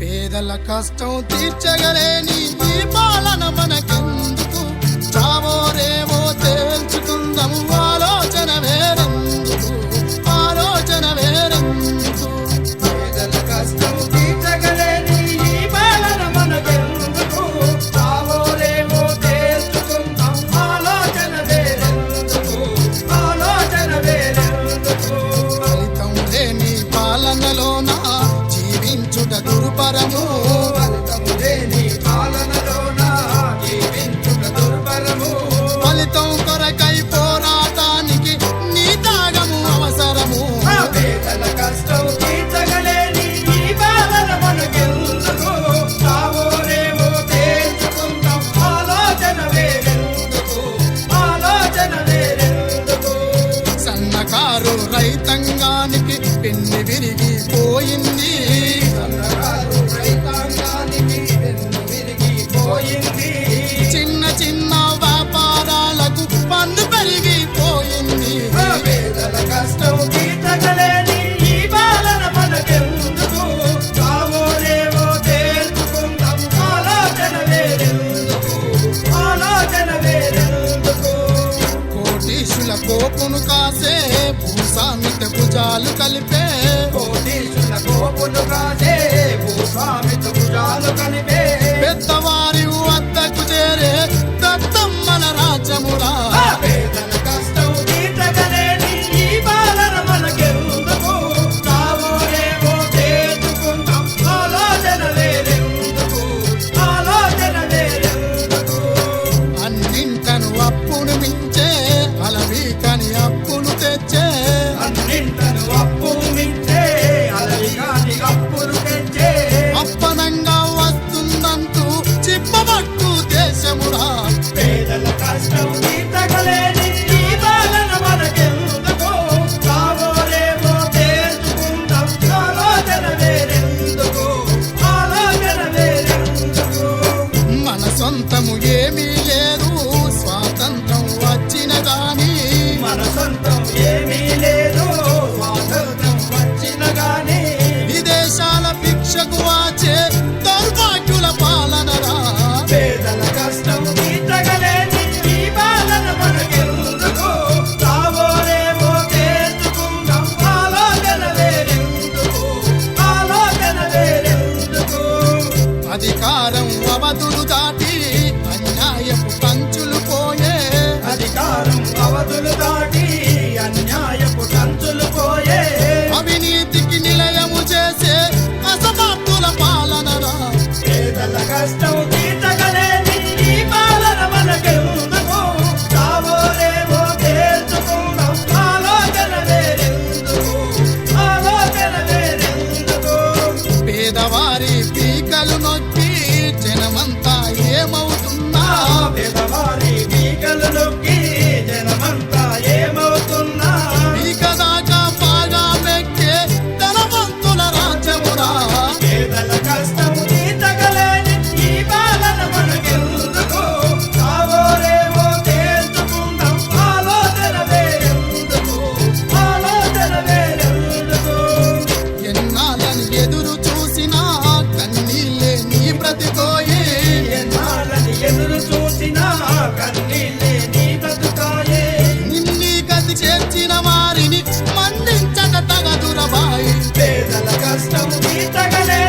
పేదల కష్టం తీర్చగలేని ఈ పాలన మనకెందుకు? చావోరేవో తేల్చుకుందాము. రైతాంగానికి పెన్ని విరిగి పోయింది. చిన్న చిన్న వ్యాపారాలకు పన్ను పెరిగిపోయింది కష్టం కోటిల కోపును కాసే భూసామిత భుజాలు కలిపే. కోటిల కోపును కాసే భూసామిత భుజాలు కలిపే. ஆனந்தம் i Magdalena.